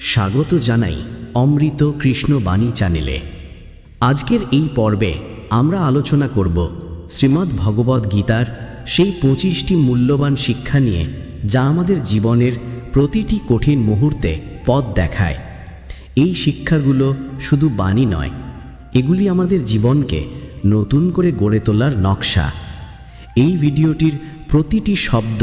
স্বাগত জানাই অমৃত কৃষ্ণ বাণী চ্যানেলে। আজকের এই পর্বে আমরা আলোচনা করব শ্রীমদ্ ভগবদ গীতার সেই পঁচিশটি মূল্যবান শিক্ষা নিয়ে যা আমাদের জীবনের প্রতিটি কঠিন মুহূর্তে পথ দেখায়। এই শিক্ষাগুলো শুধু বাণী নয়, এগুলি আমাদের জীবনকে নতুন করে গড়ে তোলার নকশা। এই ভিডিওটির প্রতিটি শব্দ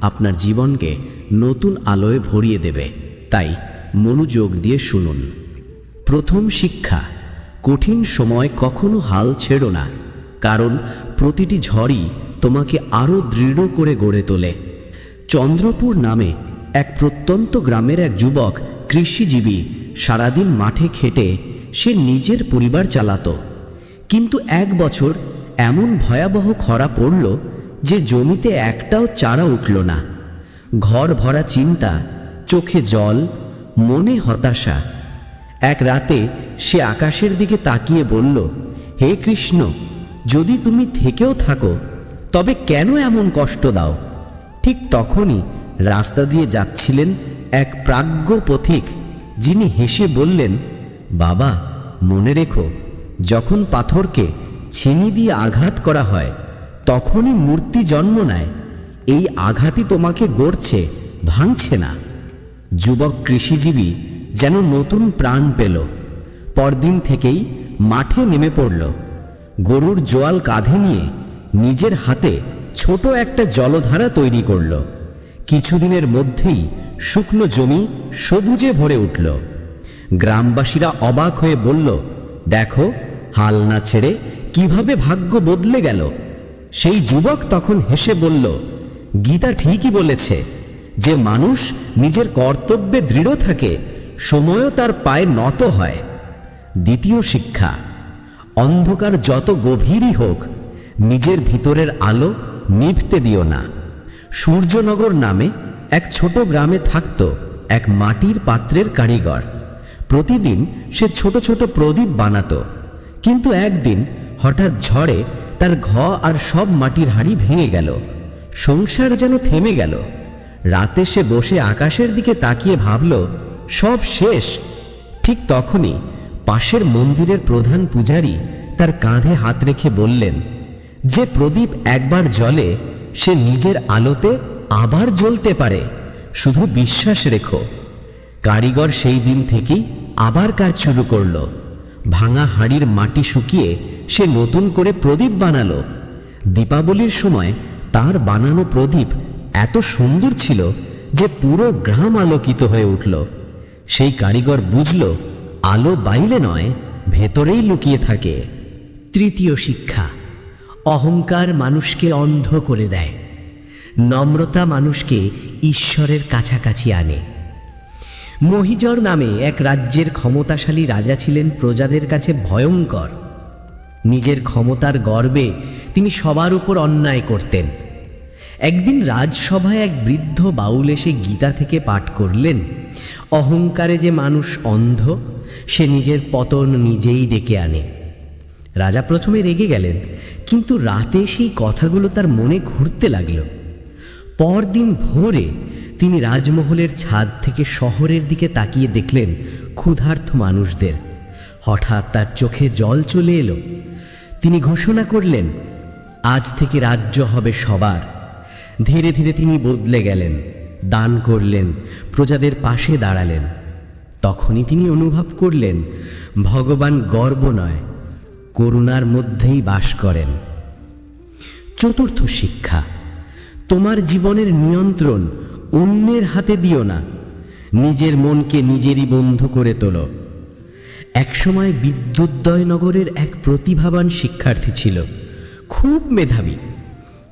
আপনার জীবনকে নতুন আলোয় ভরিয়ে দেবে। তাই মনোযোগ দিয়ে শুনুন। প্রথম শিক্ষা, কঠিন সময় কখনো হাল ছেড়ো না, কারণ প্রতিটি ঝড়ই তোমাকে আরও দৃঢ় করে গড়ে তোলে। চন্দ্রপুর নামে এক প্রত্যন্ত গ্রামের এক যুবক কৃষিজীবী সারাদিন মাঠে খেটে সে নিজের পরিবার চালাতো। কিন্তু এক বছর এমন ভয়াবহ খরা পড়ল যে জমিতে একটাও চারা উঠল না। ঘর ভরা চিন্তা, চোখে জল, মনে হতাশা। এক রাতে সে আকাশের দিকে তাকিয়ে বলল, হে কৃষ্ণ, যদি তুমি থেকেও থাকো, তবে কেন এমন কষ্ট দাও? ঠিক তখনই রাস্তা দিয়ে যাচ্ছিলেন এক প্রাজ্ঞ পথিক, যিনি হেসে বললেন, বাবা, মনে রেখো, যখন পাথরকে ছিনি দিয়ে আঘাত করা হয় তখনই মূর্তি জন্ম নেয়। এই আঘাতই তোমাকে গড়ছে, ভাঙছে না। যুবক কৃষিজীবী যেন নতুন প্রাণ পেল। পরদিন থেকেই মাঠে নেমে পড়ল। গরুর জোয়াল কাঁধে নিয়ে নিজের হাতে ছোট একটা জলধারা তৈরি করল। কিছুদিনের মধ্যেই শুকনো জমি সবুজে ভরে উঠল। গ্রামবাসীরা অবাক হয়ে বলল, দেখো হাল না ছেড়ে কীভাবে ভাগ্য বদলে গেল? সেই যুবক তখন হেসে বলল, গীতা ঠিকই বলেছে, যে মানুষ নিজের কর্তব্যে দৃঢ় থাকে, সময়ও তার পায়ে নত হয়। দ্বিতীয় শিক্ষা, অন্ধকার যত গভীরই হোক, নিজের ভিতরের আলো নিভতে দিও না। সূর্যনগর নামে এক ছোট গ্রামে থাকত এক মাটির পাত্রের কারিগর। প্রতিদিন সে ছোট ছোট প্রদীপ বানাতো, কিন্তু একদিন হঠাৎ ঝড়ে তার ঘ আর সব মাটির হাড়ি ভেঙে গেল। সংসার যেন থেমে গেল। রাতে সে বসে আকাশের দিকে তাকিয়ে ভাবল, সব শেষ। ঠিক তখনই পাশের মন্দিরের প্রধান পূজারী তার কাঁধে হাত রেখে বললেন, যে প্রদীপ একবার জলে সে নিজের আলোতে আবার জ্বলতে পারে। শুধু বিশ্বাস রেখো। কারিগর সেই দিন থেকেই আবার কাজ শুরু করল। ভাঙা হাড়ির মাটি শুকিয়ে সে নতুন করে প্রদীপ বানালো। দীপাবলির সময় তার বানানো প্রদীপ এত সুন্দর ছিল যে পুরো গ্রাম আলোকিত হয়ে উঠল। সেই কারিগর বুঝল, আলো বাইলে নয়, ভেতরেই লুকিয়ে থাকে। তৃতীয় শিক্ষা, অহংকার মানুষকে অন্ধ করে দেয়। নম্রতা মানুষকে ঈশ্বরের কাছাকাছি আনে। মহিজর নামে এক রাজ্যের ক্ষমতাশালী রাজা ছিলেন প্রজাদের কাছে ভয়ঙ্কর। নিজের ক্ষমতার গর্বে তিনি সবার উপর অন্যায় করতেন। একদিন রাজসভায় এক বৃদ্ধ বাউল এসে গীতা থেকে পাঠ করলেন। অহংকারে যে মানুষ অন্ধ, সে নিজের পতন নিজেই ডেকে আনে। রাজা প্রথমে রেগে গেলেন, কিন্তু রাতে সেই কথাগুলো তার মনে ঘুরতে লাগল। পরদিন ভোরে তিনি রাজমহলের ছাদ থেকে শহরের দিকে তাকিয়ে দেখলেন ক্ষুধার্ত মানুষদের। হঠাৎ তার চোখে জল চলে এলো। তিনি ঘোষণা করলেন, আজ থেকে রাজ্য হবে সবার। ধীরে ধীরে তিনি বদলে গেলেন, দান করলেন, প্রজাদের পাশে দাঁড়ালেন। তখনই তিনি অনুভব করলেন, ভগবান গর্ব নয়, করুণার মধ্যেই বাস করেন। চতুর্থ শিক্ষা, তোমার জীবনের নিয়ন্ত্রণ অন্যের হাতে দিও না, নিজের মনকে নিজেরই বন্ধু করে তোলো। একসময় বিদ্যুৎদয়নগরের এক প্রতিভাবান শিক্ষার্থী ছিল, খুব মেধাবী,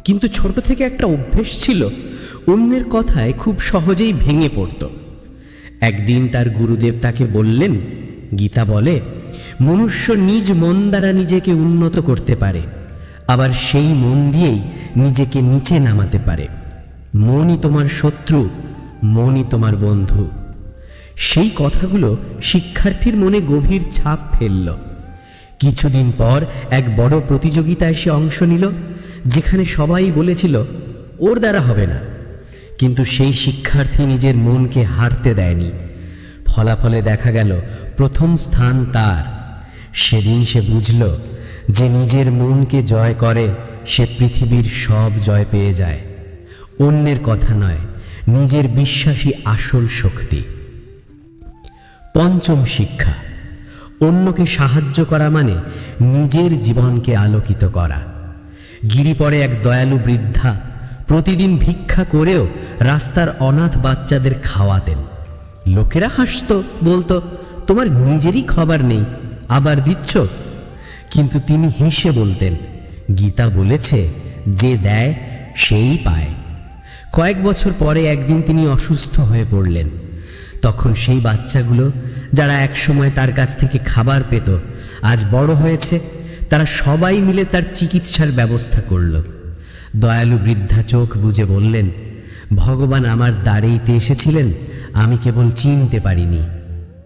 কিন্তু ছোট থেকে একটা অভ্যেস ছিল, অন্যের কথায় খুব সহজেই ভেঙে পড়ত। একদিন তার গুরুদেব তাকে বললেন, গীতা বলে, মনুষ্য নিজ মন দ্বারা নিজেকে উন্নত করতে পারে, আবার সেই মন দিয়েই নিজেকে নিচে নামাতে পারে। মনই তোমার শত্রু, মনই তোমার বন্ধু। সেই কথাগুলো শিক্ষার্থীর মনে গভীর ছাপ ফেলল। কিছুদিন পর এক বড় প্রতিযোগিতায় সে অংশ নিল, যেখানে সবাই বলেছিল, ওর দ্বারা হবে না। কিন্তু সেই শিক্ষার্থী নিজের মনকে হারতে দেয়নি। ফলাফলে দেখা গেল, প্রথম স্থান তার। সেদিন সে বুঝল যে নিজের মনকে জয় করে, সে পৃথিবীর সব জয় পেয়ে যায়। অন্যের কথা নয়, নিজের বিশ্বাসী আসল শক্তি। পঞ্চম শিক্ষা, অন্যকে সাহায্য করা মানে নিজের জীবনকে আলোকিত করা। গিরিপরে এক দয়ালু বৃদ্ধা, প্রতিদিন ভিক্ষা করেও রাস্তার অনাথ বাচ্চাদের খাওয়াতেন। লোকেরা হাসতো, বলতো, তোমার নিজেরই খাবার নেই, আবার দিচ্ছ? কিন্তু তিনি হেসে বলতেন, গীতা বলেছে, যে দেয়, সেই পায়। কয়েক বছর পরে একদিন তিনি অসুস্থ হয়ে পড়লেন। তখন সেই বাচ্চাগুলো, যারা একসময় তার কাছ থেকে খাবার পেত, আজ বড় হয়েছে, তারা সবাই মিলে তার চিকিৎসার ব্যবস্থা করল। দয়ালু বৃদ্ধা চোখ বুজে বললেন, ভগবান আমার দ্বারেইতে এসেছিলেন, আমি কেবল চিনতে পারিনি।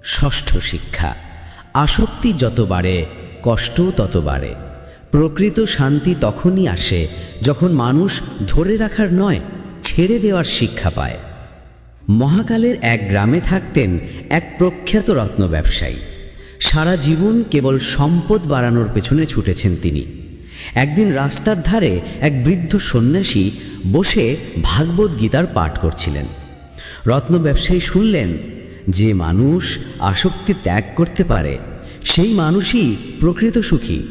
ষষ্ঠ শিক্ষা, আসক্তি যত বাড়ে, কষ্টও তত বাড়ে। প্রকৃত শান্তি তখনই আসে যখন মানুষ ধরে রাখার নয় ছেড়ে দেওয়ার শিক্ষা পায়। মহাকালের এক গ্রামে থাকতেন এক প্রখ্যাত রত্ন ব্যবসায়ী। সারা জীবন কেবল সম্পদ বাড়ানোর পেছনে ছুটেছেন তিনি। একদিন রাস্তার ধারে এক বৃদ্ধ সন্ন্যাসী বসে ভাগবত গীতার পাঠ করছিলেন। রত্ন ব্যবসায়ী শুনলেন, যে মানুষ আসক্তি ত্যাগ করতে পারে, সেই মানুষই প্রকৃত সুখী,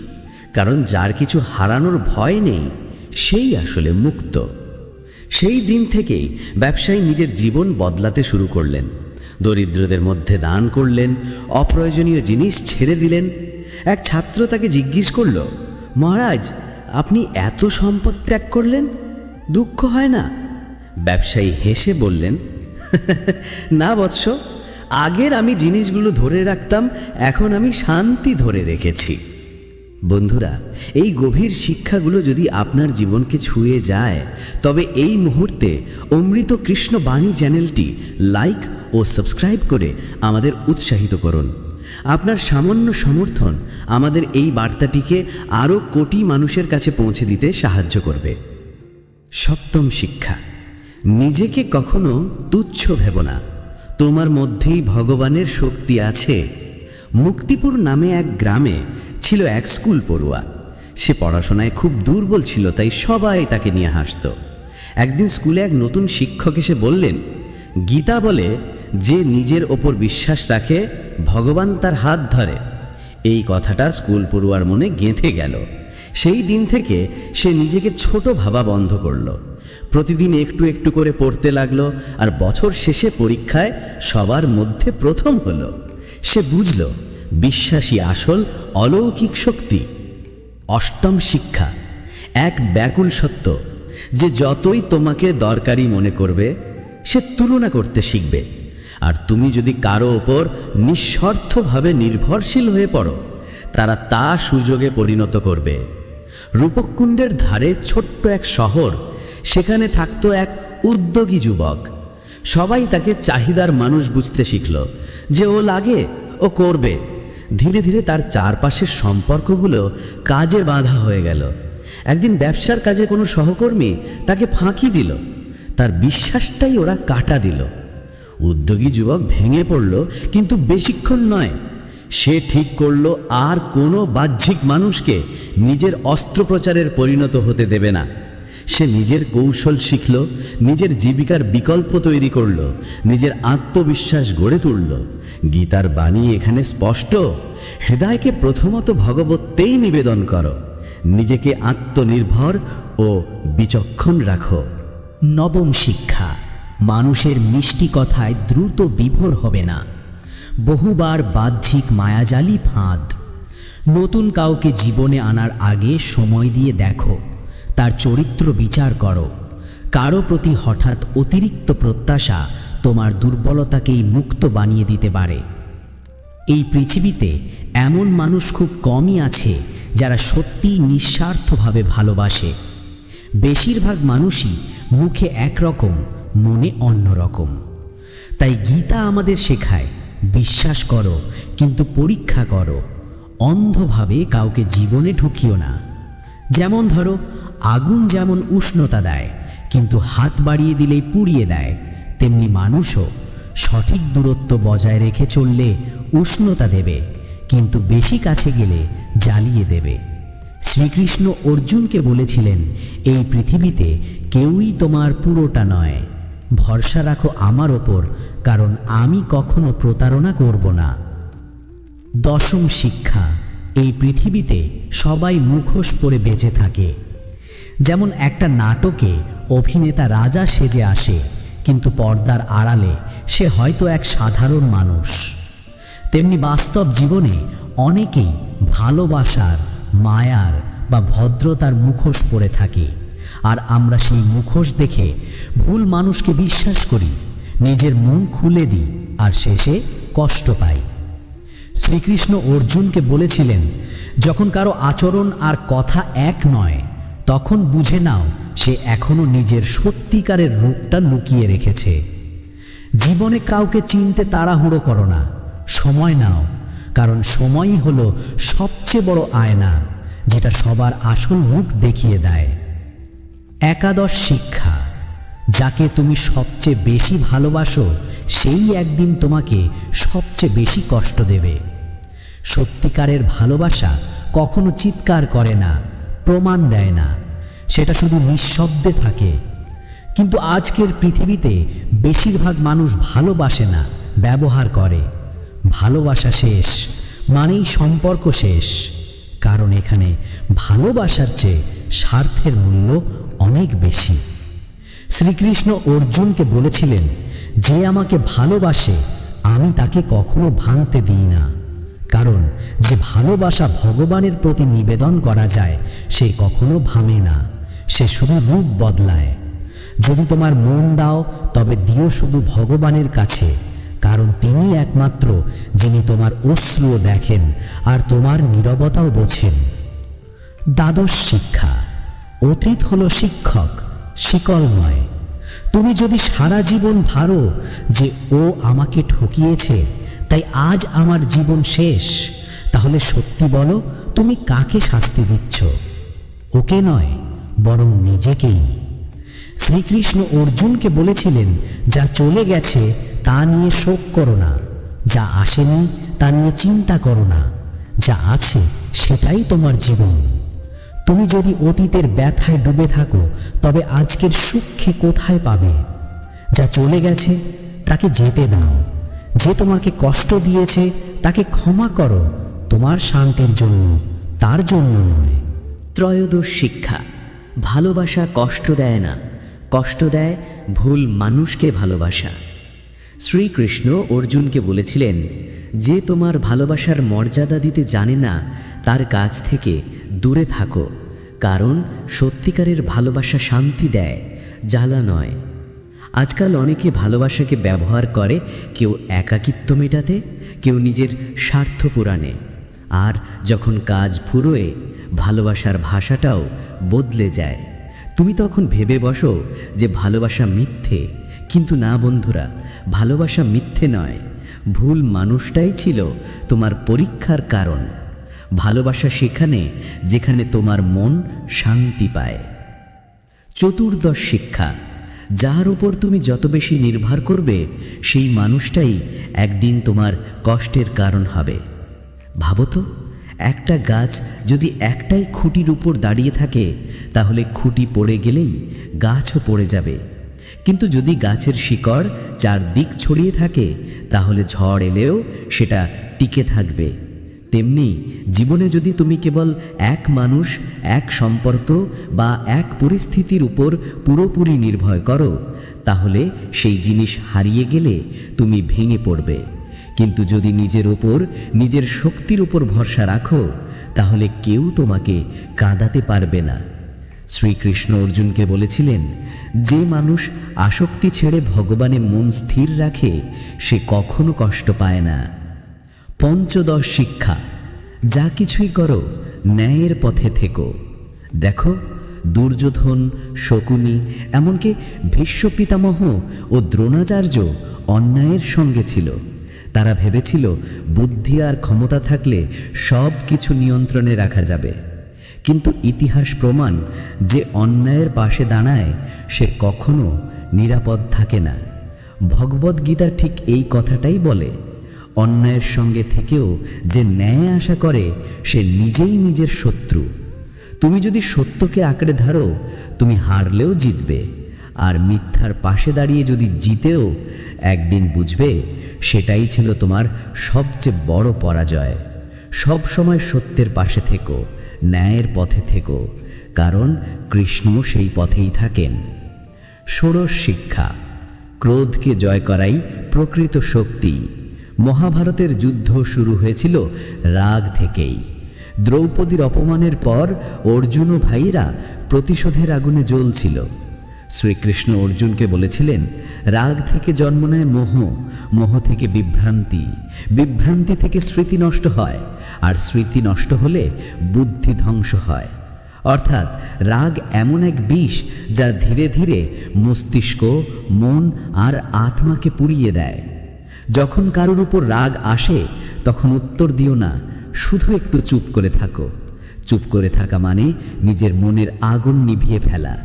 কারণ যার কিছু হারানোর ভয় নেই, সেই আসলে মুক্ত। সেই দিন থেকেই ব্যবসায়ী নিজের জীবন বদলাতে শুরু করলেন। দরিদ্রদের মধ্যে দান করলেন, অপ্রয়োজনীয় জিনিস ছেড়ে দিলেন। এক ছাত্র তাকে জিজ্ঞেস করল, মহারাজ, আপনি এত সম্পদ ত্যাগ করলেন? দুঃখ হয় না? ব্যবসায়ী হেসে বললেন, না বৎস, আগের আমি জিনিসগুলো ধরে রাখতাম, এখন আমি শান্তি ধরে রেখেছি। বন্ধুরা, এই গভীর শিক্ষাগুলো যদি আপনার জীবনকে ছুঁয়ে যায়, তবে এই মুহূর্তে অমৃত কৃষ্ণ বাণী চ্যানেলটি লাইক ও সাবস্ক্রাইব করে আমাদের উৎসাহিত করুন। আপনার সামান্য সমর্থন আমাদের এই বার্তাটিকে আরও কোটি মানুষের কাছে পৌঁছে দিতে সাহায্য করবে। সপ্তম শিক্ষা, নিজেকে কখনো তুচ্ছ ভেব না। তোমার মধ্যেই ভগবানের শক্তি আছে। মুক্তিপুর নামে এক গ্রামে ছিল এক স্কুল পড়ুয়া। সে পড়াশোনায় খুব দুর্বল ছিল, তাই সবাই তাকে নিয়ে হাসত। একদিন স্কুলে এক নতুন শিক্ষক এসে বললেন, গীতা বলে, যে নিজের ওপর বিশ্বাস রাখে, ভগবান তার হাত ধরে। এই কথাটা স্কুল পড়ুয়ার মনে গেঁথে গেল। সেই দিন থেকে সে নিজেকে ছোট ভাবা বন্ধ করল। প্রতিদিন একটু একটু করে পড়তে লাগল আর বছর শেষে পরীক্ষায় সবার মধ্যে প্রথম হলো। সে বুঝল বিশ্বাসী আসল অলৌকিক শক্তি। অষ্টম শিক্ষা, এক ব্যাকুল সত্য, যে যতই তোমাকে দরকারি মনে করবে, সে তুলনা করতে শিখবে। আর তুমি যদি কারও ওপর নিঃস্বার্থভাবে নির্ভরশীল হয়ে পড়ো, তারা তা সুযোগে পরিণত করবে। রূপকুণ্ডের ধারে ছোট্ট এক শহর, সেখানে থাকতো এক উদ্যোগী যুবক। সবাই তাকে চাহিদার মানুষ বুঝতে শিখল যে ও লাগে, ও করবে। ধীরে ধীরে তার চারপাশের সম্পর্কগুলো কাজে বাঁধা হয়ে গেল। একদিন ব্যবসার কাজে কোনো সহকর্মী তাকে ফাঁকি দিল। তার বিশ্বাসটাই ওরা কাটা দিল। উদ্যোগী যুবক ভেঙে পড়ল, কিন্তু বেশিক্ষণ নয়। সে ঠিক করল, আর কোনো বাহ্যিক মানুষকে নিজের অস্ত্রপ্রচারের পরিণত হতে দেবে না। সে নিজের কৌশল শিখল, নিজের জীবিকার বিকল্প তৈরি করল, নিজের আত্মবিশ্বাস গড়ে তুলল। গীতার বাণী এখানে স্পষ্ট। হৃদয়কে প্রথমত ভগবতেই নিবেদন করো। নিজেকে আত্মনির্ভর ও বিচক্ষণ রাখো। নবম শিক্ষা, মানুষের মিষ্টি কথায় দ্রুত বিভোর হবে না। বহুবার বাহ্যিক মায়াজালি ফাঁদ। নতুন কাউকে জীবনে আনার আগে সময় দিয়ে দেখো। তার চরিত্র বিচার করো। কারও প্রতি হঠাৎ অতিরিক্ত প্রত্যাশা তোমার দুর্বলতাকেই মুক্ত বানিয়ে দিতে পারে। এই পৃথিবীতে এমন মানুষ খুব কমই আছে যারা সত্যিই নিঃস্বার্থভাবে ভালোবাসে। বেশিরভাগ মানুষই মুখে একরকম, মনে অন্যরকম। তাই গীতা আমাদের শেখায়, বিশ্বাস করো কিন্তু পরীক্ষা করো, অন্ধভাবে কাউকে জীবনে ঢুকিও না। যেমন ধরো আগুন যেমন উষ্ণতা দেয়, কিন্তু হাত বাড়িয়ে দিলেই পুড়িয়ে দেয়, তেমনি মানুষও সঠিক দূরত্ব বজায় রেখে চললে উষ্ণতা দেবে, কিন্তু বেশি কাছে গেলে জ্বালিয়ে দেবে। শ্রীকৃষ্ণ অর্জুনকে বলেছিলেন, এই পৃথিবীতে কেউই তোমার পুরোটা নয়। ভরসা রাখো আমার ওপর, কারণ আমি কখনো প্রতারণা করব না। দশম শিক্ষা, এই পৃথিবীতে সবাই মুখোশ পরে বেঁচে থাকে। যেমন একটা নাটকে অভিনেতা রাজা সেজে আসে, কিন্তু পর্দার আড়ালে সে হয়তো এক সাধারণ মানুষ। তেমনি বাস্তব জীবনে অনেকেই ভালোবাসার, মায়ার বা ভদ্রতার মুখোশ পরে থাকে। আর আমরা সেই মুখোশ দেখে ভুল মানুষকে বিশ্বাস করি, নিজের মন খুলে দিই আর শেষে কষ্ট পাই। শ্রীকৃষ্ণ অর্জুনকে বলেছিলেন, যখন কারও আচরণ আর কথা এক নয় তখন বুঝে নাও, সে এখনও নিজের সত্যিকারের রূপটা লুকিয়ে রেখেছে। জীবনে কাউকে চিনতে তাড়াহুড়ো করো না, সময় নাও, কারণ সময়ই হলো সবচেয়ে বড় আয়না, যেটা সবার আসল মুখ দেখিয়ে দেয়। একাদশ শিক্ষা, যাকে তুমি সবচেয়ে বেশি ভালোবাসো, সেই একদিন তোমাকে সবচেয়ে বেশি কষ্ট দেবে। সত্যিকারের ভালোবাসা কখনো চিৎকার করে না। প্রমাণ দেয় না। সেটা শুধু নিঃশব্দে থাকে। কিন্তু আজকের পৃথিবীতে বেশিরভাগ মানুষ ভালোবাসে না, ব্যবহার করে। ভালোবাসা শেষ, মানেই সম্পর্ক শেষ। কারণ এখানে ভালোবাসার চেয়ে স্বার্থের মূল্য অনেক বেশি। শ্রীকৃষ্ণ অর্জুনকে বলেছিলেন, যে আমাকে ভালোবাসে, আমি তাকে কখনো ভাঙতে দিই না। কারণ, যে ভালোবাসা ভগবানের প্রতি নিবেদন করা যায়, সে কখনো ভাঙে না। সে শুধু রূপ বদলায়। যদি তোমার মন দাও, তবে দিও শুধু ভগবানের কাছে, কারণ তিনি একমাত্র যিনি তোমার অশ্রুও দেখেন আর তোমার নীরবতাও বোঝেন। দ্বাদশ শিক্ষা, অতীত হলো শিক্ষক, শিকল নয়। তুমি যদি সারা জীবন ভারো যে ও আমাকে ঠকিয়েছে তাই আজ আমার জীবন শেষ। তাহলে সত্যি বলো, তুমি কাকে শাস্তি দিচ্ছ? ওকে নয়, বরং নিজেকেই। শ্রীকৃষ্ণ অর্জুনকে বলেছিলেন, যা চলে গেছে, তা নিয়ে শোক করো না। যা আসেনি, তা নিয়ে চিন্তা করো না। যা আছে, সেটাই তোমার জীবন। তুমি যদি অতীতের ব্যথায় ডুবে থাকো, তবে আজকের সুখে কোথায় পাবে? যা চলে গেছে, তাকে যেতে দাও। যে তোমাকে কষ্ট দিয়েছে, তাকে ক্ষমা করো। তোমার শান্তির জন্য, তার জন্য নয়। ত্রয়োদশ শিক্ষা, ভালোবাসা কষ্ট দেয় না। কষ্ট দেয় ভুল মানুষকে ভালোবাসা। শ্রীকৃষ্ণ অর্জুনকে বলেছিলেন, যে তোমার ভালোবাসার মর্যাদা দিতে জানে না, তার কাছ থেকে দূরে থাকো। কারণ সত্যিকারের ভালোবাসা শান্তি দেয়, জ্বালা নয়। আজকাল অনেকে ভালোবাসাকে ব্যবহার করে কেউ একাকিত্ব মেটাতে, কেউ নিজের স্বার্থ পুরাণে। আর যখন কাজ ফুরোয়, ভালোবাসার ভাষাটাও বদলে যায়। তুমি তখন ভেবে বসো যে ভালোবাসা মিথ্যে। কিন্তু না বন্ধুরা, ভালোবাসা মিথ্যে নয়। ভুল মানুষটাই ছিল তোমার পরীক্ষার কারণ। ভালোবাসা সেখানে যেখানে তোমার মন শান্তি পায়। চতুর্দশ শিক্ষা। যার উপর তুমি যত বেশি নির্ভর করবে, সেই মানুষটাই একদিন তোমার কষ্টের কারণ হবে। ভাবো তো, একটা গাছ যদি একটাই খুঁটির উপর দাঁড়িয়ে থাকে, তাহলে খুঁটি পড়ে গেলেই গাছও পড়ে যাবে। কিন্তু যদি গাছের শিকড় চারদিক ছড়িয়ে থাকে, তাহলে ঝড় এলেও সেটা টিকে থাকবে। তেমনি জীবনে যদি তুমি কেবল এক মানুষ, এক সম্পর্ক বা এক পরিস্থিতির উপর পুরোপুরি নির্ভর করো, তাহলে সেই জিনিস হারিয়ে গেলে তুমি ভেঙে পড়বে। কিন্তু যদি নিজের ওপর নিজের শক্তির উপর ভরসা রাখো, তাহলে কেউ তোমাকে কাঁদাতে পারবে না। শ্রীকৃষ্ণ অর্জুনকে বলেছিলেন, যে মানুষ আসক্তি ছেড়ে ভগবানে মন স্থির রাখে, সে কখনো কষ্ট পায় না। পঞ্চদশ শিক্ষা। যা কিছুই করো, ন্যায়ের পথে থেকো। দেখো, দুর্যোধন, শকুনি, এমনকি ভীষ্ম পিতামহ ও দ্রোণাচার্য অন্যায়ের সঙ্গে ছিল। তারা ভেবেছিল, বুদ্ধি আর ক্ষমতা থাকলে সব কিছু নিয়ন্ত্রণে রাখা যাবে। কিন্তু ইতিহাস প্রমাণ যে অন্যায়ের পাশে দাঁড়ায়, সে কখনো নিরাপদ থাকে না। ভগবদ্গীতা ঠিক এই কথাটাই বলে। অন্যায়ের সঙ্গে থেকেও যে ন্যায় আশা করে, সে নিজেই নিজের শত্রু। তুমি যদি সত্যকে আঁকড়ে ধরো, তুমি হারলেও জিতবে। আর মিথ্যার পাশে দাঁড়িয়ে যদি জিতেও, একদিন বুঝবে, সেটাই ছিল তোমার সবচেয়ে বড় পরাজয়। সব সময় সত্যের পাশে থেকো, ন্যায়ের পথে থেকো, কারণ কৃষ্ণ সেই পথেই থাকেন। ষোড়শ শিক্ষা, ক্রোধকে জয় করাই প্রকৃত শক্তি। মহাভারতের যুদ্ধ শুরু হয়েছিল রাগ থেকেই। দ্রৌপদীর অপমানের পর অর্জুন ও ভাইরা প্রতিশোধের আগুনে জ্বলছিল। শ্রীকৃষ্ণ অর্জুনকে বলেছিলেন, রাগ থেকে জন্ম নেয় মোহ মোহ থেকে বিভ্রান্তি। বিভ্রান্তি থেকে স্মৃতি নষ্ট হয়, আর স্মৃতি নষ্ট হলে বুদ্ধি ধ্বংস হয়। অর্থাৎ রাগ এমন এক বিষ যা ধীরে ধীরে মস্তিষ্ক, মন আর আত্মাকে পুড়িয়ে দেয়। যখন কারোর উপর রাগ আসে, তখন উত্তর দিও না, শুধু একটু চুপ করে থাকো। চুপ করে থাকা মানে নিজের মনের আগুন নিভিয়ে ফেলা।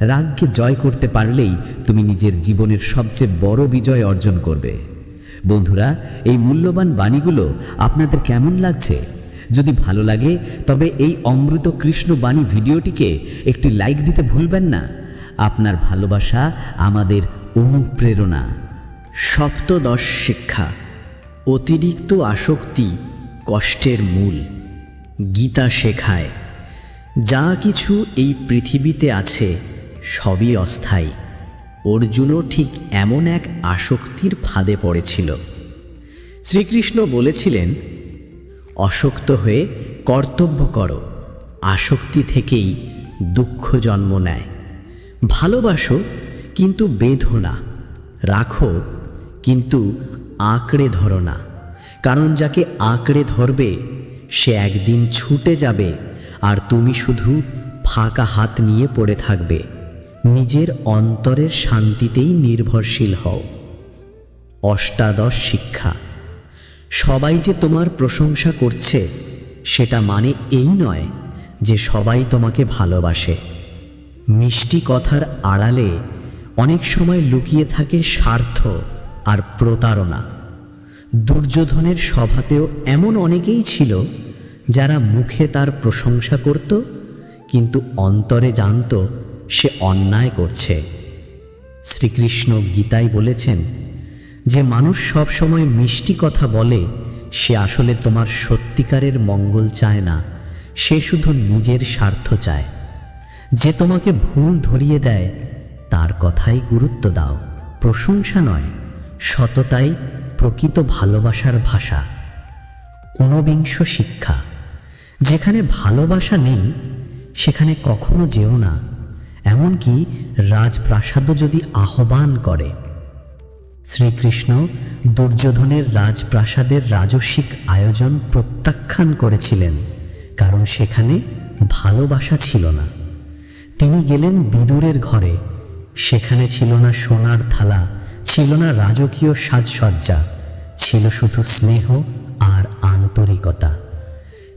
রাগকে জয় করতে পারলেই তুমি নিজের জীবনের সবচেয়ে বড় বিজয় অর্জন করবে। বন্ধুরা, এই মূল্যবান বাণীগুলো আপনাদের কেমন লাগছে? যদি ভালো লাগে, তবে এই অমৃত কৃষ্ণ বাণী ভিডিওটিকে একটি লাইক দিতে ভুলবেন না। আপনার ভালোবাসা আমাদের অনুপ্রেরণা। সপ্তদশ শিক্ষা, অতিরিক্ত আসক্তি কষ্টের মূল। গীতা শেখায়, যা কিছু এই পৃথিবীতে আছে, সবই অস্থায়ী। অর্জুনও ঠিক এমন এক আসক্তির ফাঁদে পড়েছিল। শ্রীকৃষ্ণ বলেছিলেন অশক্ত হয়ে কর্তব্য করো, আসক্তি থেকেই দুঃখ জন্ম নেয়। ভালোবাসো, কিন্তু বেঁধো না, রাখো কিন্তু আঁকড়ে ধরো না, কারণ যাকে আঁকড়ে ধরবে, সে একদিন ছুটে যাবে আর তুমি শুধু ফাঁকা হাত নিয়ে পড়ে থাকবে। নিজের অন্তরের শান্তিতেই নির্ভরশীল হও। অষ্টাদশ শিক্ষা, সবাই যে তোমার প্রশংসা করছে, সেটা মানে এই নয় যে সবাই তোমাকে ভালোবাসে। মিষ্টি কথার আড়ালে অনেক সময় লুকিয়ে থাকে স্বার্থ। আর প্রতারণা। দুর্যোধনের সভাতেও এমন অনেকেই ছিল যারা মুখে তার প্রশংসা করত, কিন্তু অন্তরে জানত সে অন্যায় করছে। শ্রীকৃষ্ণ গীতায় বলেছেন, যে মানুষ সব সময় মিষ্টি কথা বলে, সে আসলে তোমার সত্যিকারের মঙ্গল চায় না, সে শুধু নিজের স্বার্থ চায়। যে তোমাকে ভুল ধরিয়ে দেয়, তার কথাই গুরুত্ব দাও, প্রশংসা নয়। সততাই প্রকৃত ভালোবাসার ভাষা। ঊনবিংশ শিক্ষা। যেখানে ভালোবাসা নেই, সেখানে কখনো যেও না। এমনকি রাজপ্রাসাদও যদি আহ্বান করে। শ্রীকৃষ্ণ দুর্যোধনের রাজপ্রাসাদের রাজস্বিক আয়োজন প্রত্যাখ্যান করেছিলেন, কারণ সেখানে ভালোবাসা ছিল না। তিনি গেলেন বিদুরের ঘরে। সেখানে ছিল না সোনার থালা ছিল না রাজকীয় সাজসজ্জা, ছিল শুধু স্নেহ আর আন্তরিকতা।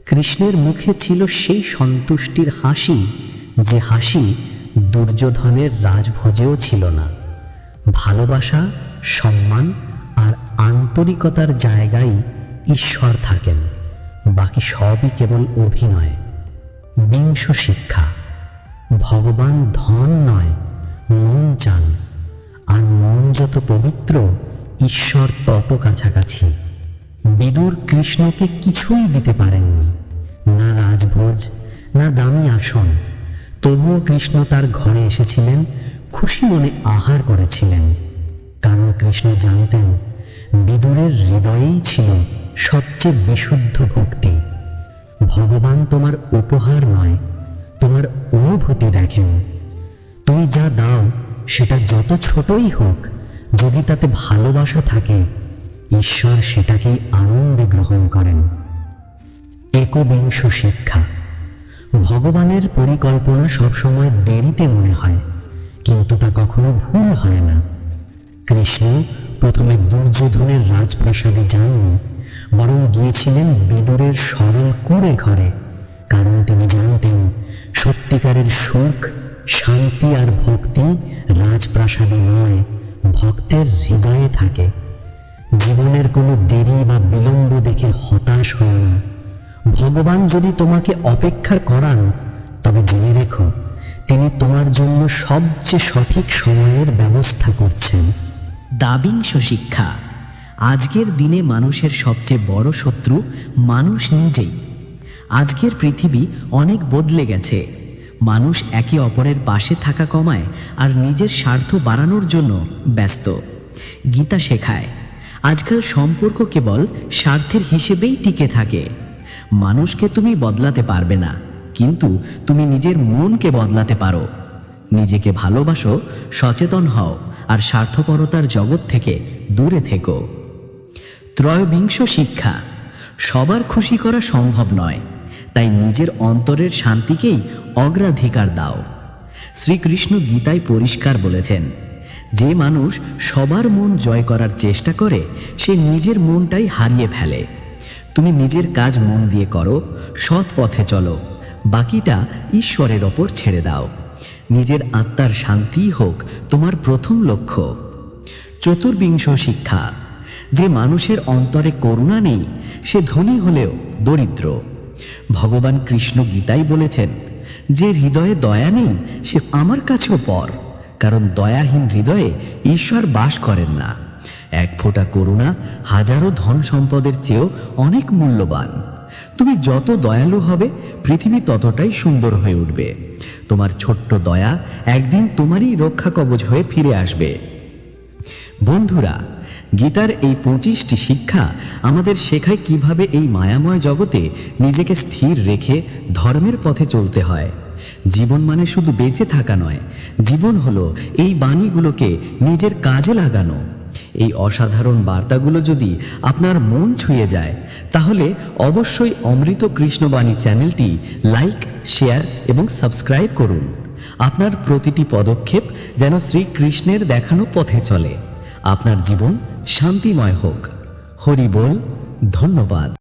কৃষ্ণের মুখে ছিল সেই সন্তুষ্টির হাসি, যে হাসি দুর্যোধনের রাজভোজেও ছিল না। ভালোবাসা, সম্মান আর আন্তরিকতার জায়গায় ঈশ্বর থাকেন, বাকি সবই কেবল অভিনয়, বিংশ শিক্ষা। ভগবান ধন নয়, মন চান। আর মন যত পবিত্র, ঈশ্বর তত কাছাকাছি। বিদুর কৃষ্ণকে কিছুই দিতে পারেননি। না রাজভোজ, না দামি আসন। তবুও কৃষ্ণ তার ঘরে এসেছিলেন, খুশি মনে আহার করেছিলেন। কারণ কৃষ্ণ জানতেন, বিদুরের হৃদয়েই ছিল সবচেয়ে বিশুদ্ধ ভক্তি। ভগবান তোমার উপহার নয়, তোমার অনুভূতি দেখেন। তুমি যা দাও সেটা যত ছোটই হোক, যদি তাতে ভালোবাসা থাকে, ঈশ্বর সেটাকেই আনন্দে গ্রহণ করেন। একবিংশ শিক্ষা। ভগবানের পরিকল্পনা সবসময় দেরিতে মনে হয়, কিন্তু তা কখনো ভুল হয় না। কৃষ্ণ প্রথমে দুর্যোধনের রাজপ্রাসাদে যাননি, বরং গিয়েছিলেন বিদুরের সরল কুড়ে ঘরে, কারণ তিনি জানতেন সত্যিকারের সুখ শান্তি আর ভক্তি রাজপ্রাসাদে নয়, ভক্তের হৃদয়ে থাকে। জীবনের কোনো দেরি বা বিলম্ব দেখে হতাশ হয় না। ভগবান যদি তোমাকে অপেক্ষা করান, তবে জেনে রেখো, তিনি তোমার জন্য সবচেয়ে সঠিক সময়ের ব্যবস্থা করছেন। দাবিংশ শিক্ষা, আজকের দিনে মানুষের সবচেয়ে বড় শত্রু মানুষ নিজেই। আজকের পৃথিবী অনেক বদলে গেছে। মানুষ একে অপরের পাশে থাকা কমায় আর নিজের স্বার্থ বাড়ানোর জন্য ব্যস্ত। গীতা শেখায়, আজকাল সম্পর্ক কেবল স্বার্থের হিসেবেই টিকে থাকে। মানুষকে তুমি বদলাতে পারবে না, কিন্তু তুমি নিজের মনকে বদলাতে পারো। নিজেকে ভালোবাসো, সচেতন হও আর স্বার্থপরতার জগৎ থেকে দূরে থেকো। ত্রয়োবিংশ শিক্ষা, সবার খুশি করা সম্ভব নয়। তাই নিজের অন্তরের শান্তিকেই অগ্রাধিকার দাও। শ্রীকৃষ্ণ গীতায় পরিষ্কার বলেছেন, যে মানুষ সবার মন জয় করার চেষ্টা করে, সে নিজের মনটাই হারিয়ে ফেলে। তুমি নিজের কাজ মন দিয়ে করো, সৎ পথে চলো, বাকিটা ঈশ্বরের ওপর ছেড়ে দাও। নিজের আত্মার শান্তিই হোক তোমার প্রথম লক্ষ্য। চতুর্বিংশ শিক্ষা, যে মানুষের অন্তরে করুণা নেই, সে ধনী হলেও দরিদ্র। ভগবান কৃষ্ণ গীতাই বলেছেন, যে হৃদয়ে দয়া নেই, সে আমার কাছেও পর, কারণ দয়াহীন হৃদয়ে ঈশ্বর বাস করেন না। এক ফোঁটা করুণা হাজারো ধন সম্পদের চেয়েও অনেক মূল্যবান। তুমি যত দয়ালু হবে, পৃথিবী ততটাই সুন্দর হয়ে উঠবে। তোমার ছোট্ট দয়া একদিন তোমারই রক্ষা কবচ হয়ে ফিরে আসবে। বন্ধুরা গীতার এই পঁচিশটি শিক্ষা আমাদের শেখায় কীভাবে এই মায়াময় জগতে নিজেকে স্থির রেখে ধর্মের পথে চলতে হয়। জীবন মানে শুধু বেঁচে থাকা নয়, জীবন হলো এই বাণীগুলোকে নিজের কাজে লাগানো। এই অসাধারণ বার্তাগুলো যদি আপনার মন ছুঁয়ে যায়, তাহলে অবশ্যই অমৃত কৃষ্ণবাণী চ্যানেলটি লাইক, শেয়ার এবং সাবস্ক্রাইব করুন। আপনার প্রতিটি পদক্ষেপ যেন শ্রীকৃষ্ণের দেখানো পথে চলে। আপনার জীবন শান্তিময় হোক। হরি বল ধন্যবাদ।